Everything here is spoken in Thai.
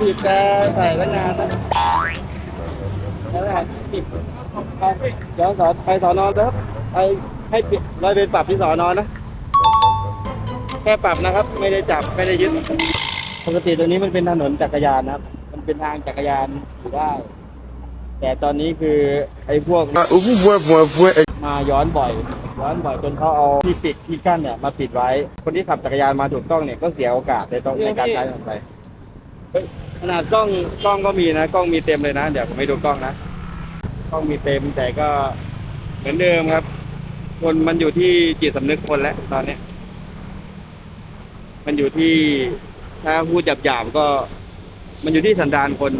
บีบแต่ใส่ตั้งนานนะแล้วไงปิดเดี๋ยวสอนไปสอนอนแล้วไปให้ปิดร้อยเวรปรับที่สอนอนนะ แค่ปรับนะครับ ไม่ได้จับไม่ได้ยึดปกติตรงนี้มันเป็นถนนจักรยานนะครับ มันเป็นทางจักรยานขี่ได้ แต่ตอนนี้คือไอ้พวกมาย้อนบ่อย ย้อนบ่อยจนเขาเอาที่ปิดที่กั้นเนี่ยมาปิดไว้ คนที่ขับจักรยานมาถูกต้องเนี่ยก็เสียโอกาสในตรงในการใช้มันไป ขนาดกล้องกล้องก็มีนะ กล้องมีเต็มเลยนะ เดี๋ยวผมไม่ดูกล้องนะ กล้องมีเต็มแต่ก็เหมือนเดิมครับ คนมันอยู่ที่จิตสำนึกคนแล้วตอนเนี้ยมันอยู่ที่ถ้าพูดหยาบๆก็ มันอยู่ที่สันดานคน